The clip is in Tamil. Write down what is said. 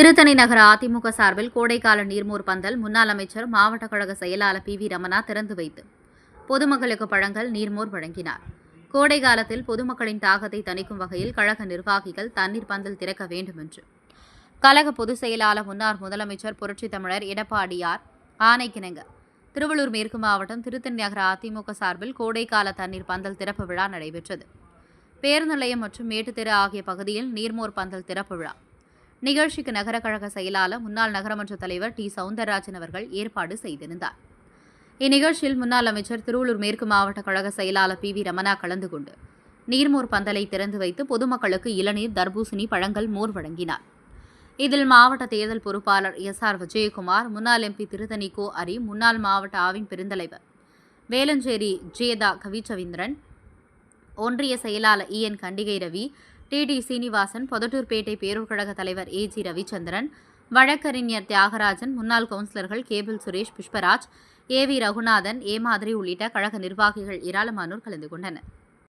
திருத்தணி நகர அதிமுக சார்பில் கோடைக்கால நீர்மோர் பந்தல் முன்னாள் அமைச்சர் மாவட்ட கழக செயலாளர் பி வி ரமணா திறந்து வைத்து பொதுமக்களுக்கு பழங்கள் நீர்மோர் வழங்கினார். கோடை காலத்தில் பொதுமக்களின் தாகத்தை தணிக்கும் வகையில் கழக நிர்வாகிகள் தண்ணீர் பந்தல் திறக்க வேண்டும் என்று கழக பொதுச் செயலாளர் முன்னாள் முதலமைச்சர் புரட்சி தமிழர் எடப்பாடியார் ஆணைக்கிணங்க. திருவள்ளூர் மேற்கு மாவட்டம் திருத்தணி நகர அதிமுக சார்பில் கோடைக்கால தண்ணீர் பந்தல் திறப்பு விழா நடைபெற்றது. பேருந்து நிலையம் மற்றும் மேட்டுத்தெரு ஆகிய பகுதியில் நீர்மோர் பந்தல் திறப்பு விழா நிகழ்ச்சிக்கு நகர கழக செயலாளர் முன்னாள் நகரமன்ற தலைவர் டி. சவுந்தரராஜன் அவர்கள் ஏற்பாடு செய்திருந்தார். இந்நிகழ்ச்சியில் முன்னாள் அமைச்சர் திருவள்ளூர் மேற்கு மாவட்ட கழக செயலாளர் பி. வி. ரமணா கலந்து கொண்டு நீர்மோர் பந்தலை திறந்து வைத்து பொதுமக்களுக்கு இளநீர் தர்பூசணி பழங்கள் மோர் வழங்கினார். இதில் மாவட்ட தேர்தல் பொறுப்பாளர் எஸ். ஆர். விஜயகுமார் முன்னாள் எம்பி திருத்தணி கோ அரி முன்னாள் மாவட்ட ஆவின் பெருந்தலைவர் வேலஞ்சேரி ஜேதா கவிச்சவீந்திரன் ஒன்றிய செயலாளர் E. N. Kandigai Ravi TT Srinivasan Pothatturpettai Perur கழக தலைவர் ஏ. ஜி. ரவிச்சந்திரன் வழக்கறிஞர் தியாகராஜன் முன்னாள் கவுன்சிலர்கள் cable Suresh Pushparaj A. V. Raghunathan A. மாதிரி உள்ளிட்ட கழக நிர்வாகிகள் ஏராளமானோர் கலந்து கொண்டனர்.